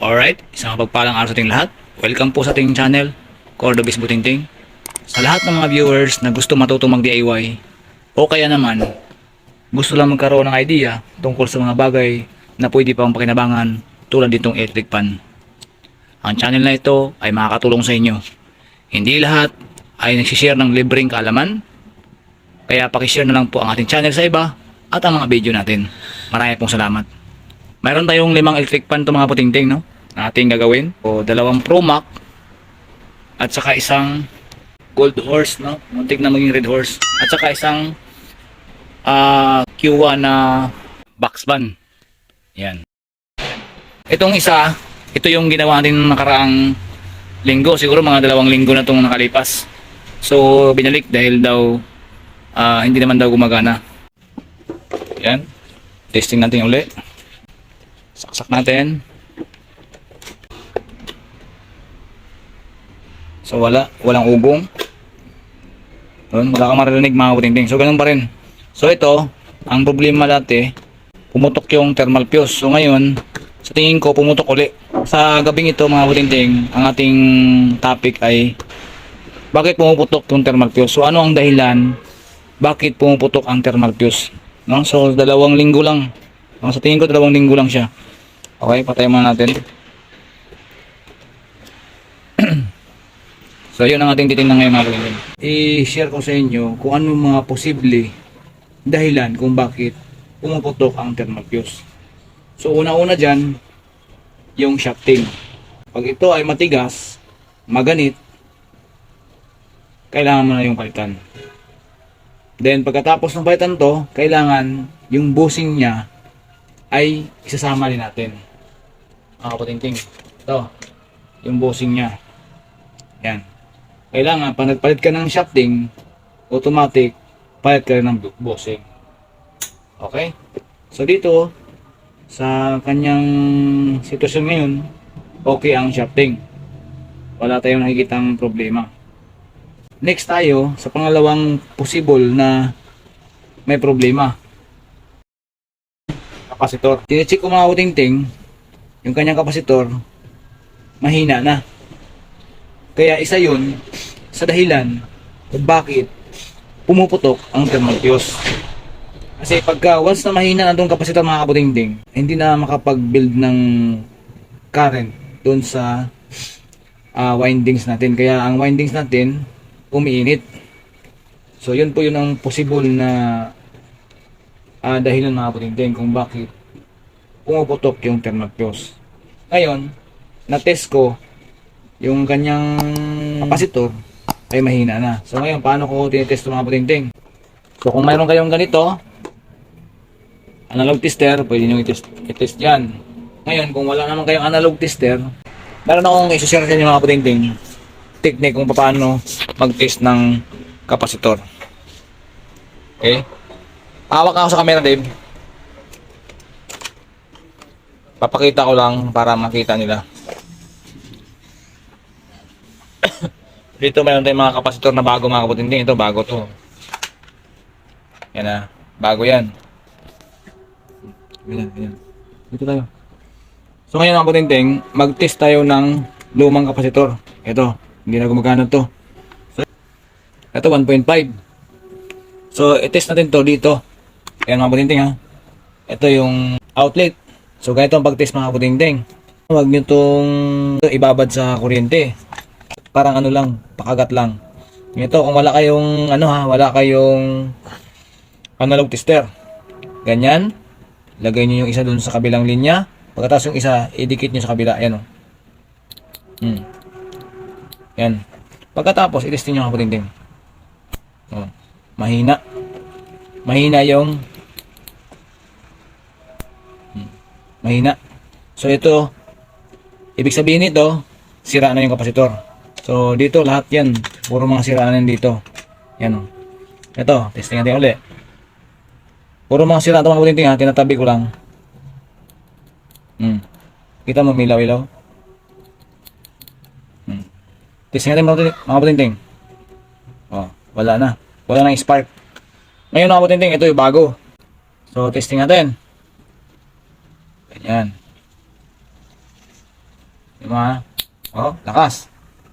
Alright, isang pagpalang araw sa ating lahat. Welcome po sa ating channel, Cordobis Butingting. Sa lahat ng mga viewers na gusto matutong mag-DIY o kaya naman gusto lang magkaroon ng idea tungkol sa mga bagay na pwede pang pakinabangan tulad ditong electric pan. Ang channel na ito ay makakatulong sa inyo. Hindi lahat ay nagsishare ng libreng kaalaman, kaya pakishare na lang po ang ating channel sa iba at ang mga video natin. Marami pong salamat. Mayroon tayong limang electric pan to mga putingting, no? Na ating gagawin. O dalawang Pro Mac at saka isang Gold Horse, no? Muntik na maging Red Horse. At saka isang ah Q1 na box ban. Yan. Itong isa, ito yung ginawa natin nakaraang linggo. Siguro mga dalawang linggo na itong nakalipas. So, binalik dahil daw ah, hindi naman daw gumagana. Yan. Testing natin ulit. Saksak natin. So wala, walang ubong. Yun, wala kang maririnig mga kutingting. So ganun pa rin. So ito, ang problema dati, pumutok yung thermal fuse. So ngayon, sa tingin ko pumutok uli. Sa gabing ito mga kutingting, ang ating topic ay bakit pumuputok yung thermal fuse? So ano ang dahilan bakit pumuputok ang thermal fuse? No? So dalawang linggo lang. No? Sa tingin ko dalawang linggo lang siya. Okay, patayin muna natin. so, yun ang ating titingnan ngayon mga kapatid. I-share ko sa inyo kung ano mga posible dahilan kung bakit pumuputok ang thermal fuse. So, una-una dyan, yung shafting. Pag ito ay matigas, maganit, kailangan mo na yung palitan. Then, pagkatapos ng palitan to, kailangan yung bushing niya ay isasama din natin. Mga kapatingting. Ito. Yung bushing niya. Yan. Kailangan, pag nagpalit ka ng shafting, automatic, palit ka ng bushing. Okay? So dito, sa kanyang sitwasyon ngayon, okay ang shafting. Wala tayong nakikitang problema. Next tayo, sa pangalawang possible na may problema kapasitor. Tinecheck ko mga kutingting, yung kanyang kapasitor, mahina na. Kaya isa yun sa dahilan kung bakit pumuputok ang thermal. Kasi pagka once na mahina na itong kapasitor mga kaputingting, hindi na makapag-build ng current doon sa ah, windings natin. Kaya ang windings natin, umiinit. So yun po yun ang possible na ah dahilan mga kaputingting kung bakit pumuputok yung thermal fuse. Ngayon, na-test ko yung kanyang kapasitor ay mahina na. So ngayon, paano ko tinitest mga kaputingting? So kung mayroon kayong ganito, analog tester, pwede nyo i-test, i-test yan. Ngayon, kung wala naman kayong analog tester, meron akong isushare sa inyo mga kaputingting technique kung paano mag-test ng kapasitor. Okay? Hawak ako sa camera, Dave. Papakita ko lang para makita nila. Dito mayroon tayong mga kapasitor na bago mga kapatinding. Ito bago to. Yan na. Bago yan. Ganyan, ganyan. Dito tayo. So ngayon mga kapatinding, mag-test tayo ng lumang kapasitor. Ito. Hindi na gumagana to. So, ito 1.5. So, i-test natin to dito. Ayan mga putingting ha. Ito yung outlet. So, ganito ang pag-test mga putingting. Huwag nyo itong ibabad sa kuryente. Parang ano lang, pakagat lang. Ito, kung wala kayong, ano ha, wala kayong analog tester. Ganyan. Lagay nyo yung isa dun sa kabilang linya. Pagkatapos yung isa, idikit nyo sa kabila. Ayan o. Hmm. Yan. Pagkatapos, i-testing nyo mga putingting. Oh, mahina. Mahina yung Hmm. Mahina. So ito, ibig sabihin nito, sira na yung kapasitor. So dito lahat yan, puro mga sira na yan dito. Yan o. Ito, testing natin ulit. Puro mga sira ito mga putinting ha, tinatabi ko lang. Hmm. Kita mo milaw-ilaw? Hmm. Testing natin mga putinting. Oh, wala na. Wala nang spark. Ngayon mga putinting, ito yung bago. So, testing natin. Ganyan. Yung mga, oh, lakas.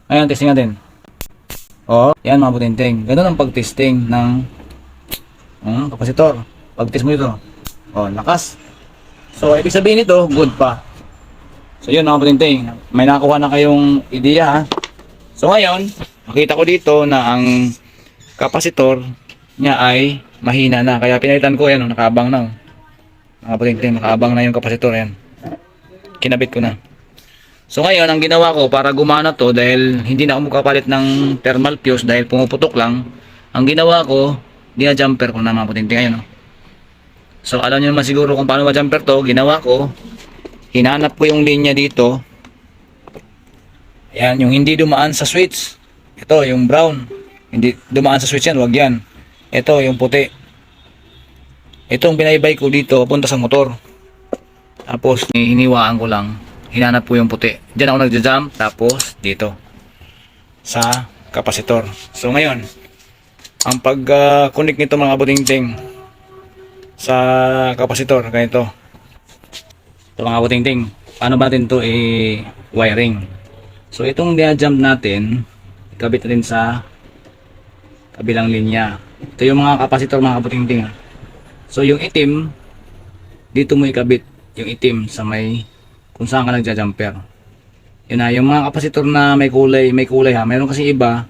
Ngayon, testing natin. Oh, yan mga butinting. Ganun ang pag-testing ng um, kapasitor. Pag-test mo ito. Oh, lakas. So, ibig sabihin nito, good pa. So, yun mga butinting. May nakuha na kayong ideya ha. So, ngayon, makita ko dito na ang kapasitor niya ay mahina na. Kaya pinalitan ko yan, nakaabang na. Mga butinting, nakaabang na yung kapasitor. Yan. Kinabit ko na. So ngayon, ang ginawa ko para gumana to dahil hindi na ako makapalit ng thermal fuse dahil pumuputok lang. Ang ginawa ko, dia-jumper ko na mga putinting ayun. oh. So alam niyo naman siguro kung paano ma-jumper to. Ginawa ko, hinanap ko yung linya dito. Ayan, yung hindi dumaan sa switch. Ito, yung brown. Hindi dumaan sa switch yan, wag yan. Ito, yung puti. Itong binaybay ko dito, punta sa motor. Tapos, hiniwaan ko lang hinanap po yung puti. Diyan ako nagja-jump tapos dito sa kapasitor. So ngayon, ang pag-connect nito mga butingting sa kapasitor ganito. Ito mga butingting, paano ba natin to i-wiring? So itong dia-jump natin, ikabit natin sa kabilang linya. Ito yung mga kapasitor mga butingting. So yung itim, dito mo ikabit yung itim sa may kung saan ka nagja-jumper. Yun na, yung mga kapasitor na may kulay, may kulay ha. Meron kasi iba,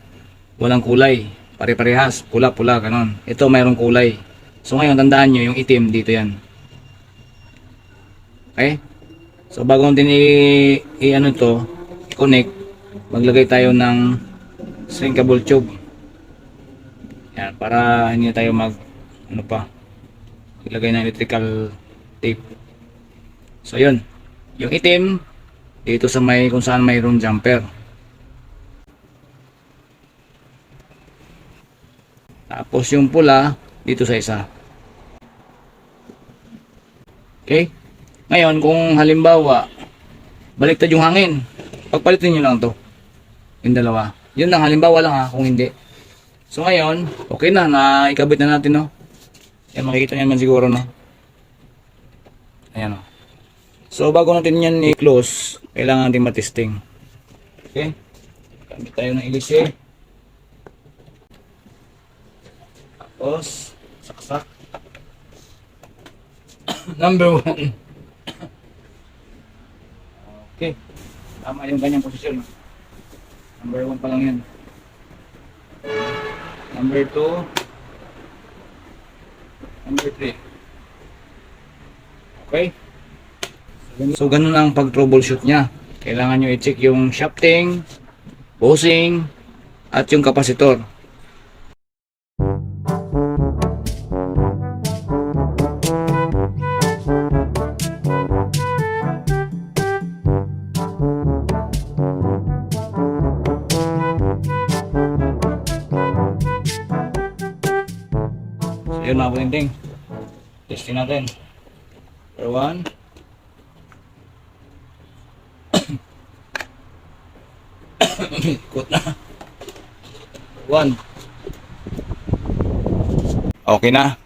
walang kulay. Pare-parehas, pula-pula, ganon. Ito mayroong kulay. So ngayon, tandaan nyo, yung itim, dito yan. Okay? So bago natin i, i ano to, i-connect, maglagay tayo ng shrinkable tube. Yan, para hindi tayo mag, ano pa, maglagay ng electrical tape. So yun, yung itim, dito sa may kung saan mayroong jumper. Tapos yung pula, dito sa isa. Okay? Ngayon, kung halimbawa, baliktad yung hangin, pagpalitin nyo lang to. Yung dalawa. Yun lang, halimbawa lang ha, kung hindi. So ngayon, okay na, naikabit na natin, no? Yan, makikita nyo naman siguro, no? Ayan, no? So bago natin yan i-close, kailangan natin matesting. Okay? Gamit tayo ng ilise. Tapos, saksak. Number one. okay. Tama yung kanyang posisyon. Number one pa lang yan. Number two. Number three. Okay? So, ganun ang pag-troubleshoot niya. Kailangan nyo i-check yung shafting, bushing, at yung kapasitor. So, yun mga puninting. Testing natin. For one. Ikot na. One. Okay na.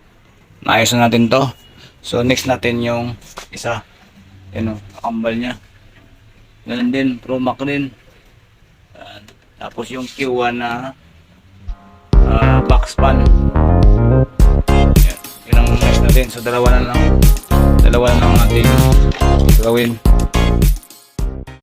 Naayos na natin to. So next natin yung isa. Yan o, kambal niya. Ganun din, Promac din. Yan. Tapos yung Q1 na uh, box pan. Natin. So dalawa na lang. Dalawa na lang natin gawin.